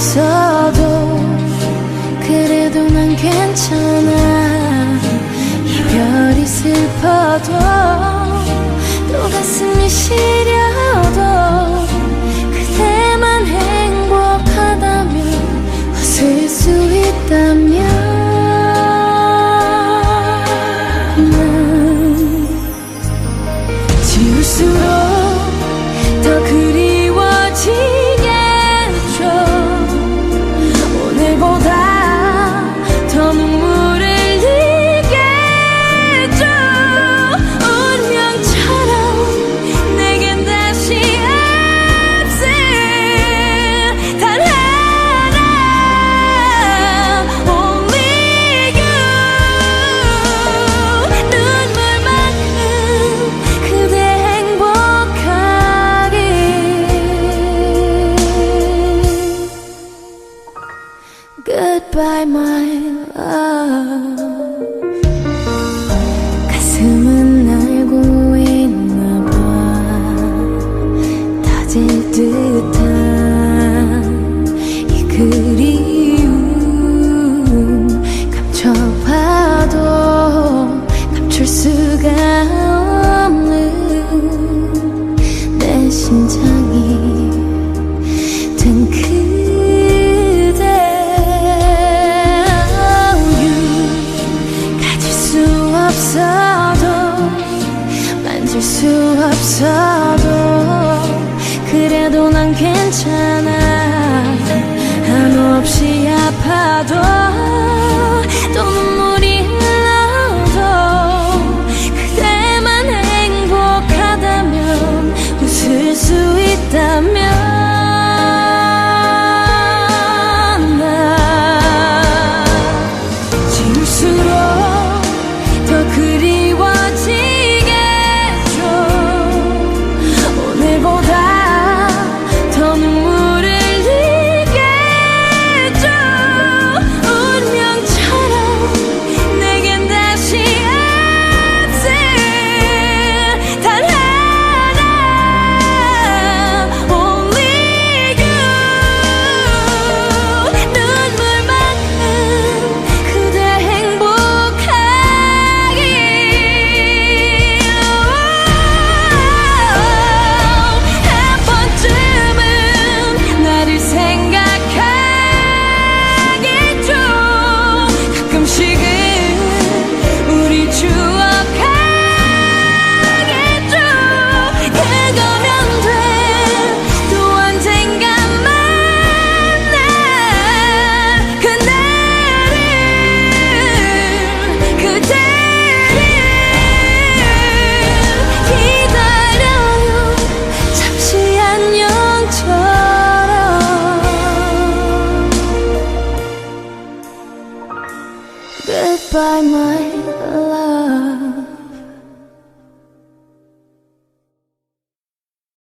있어도 그래도 난 괜찮아. Goodbye, my love. 가슴은 알고 있나 봐. 다질 듯한 이 그리움. 감춰봐도 감출 수가 없는 내 심장이. 없어도 만질 수 없어도 그래도 난 괜찮아. 한없이 아파도. by my love.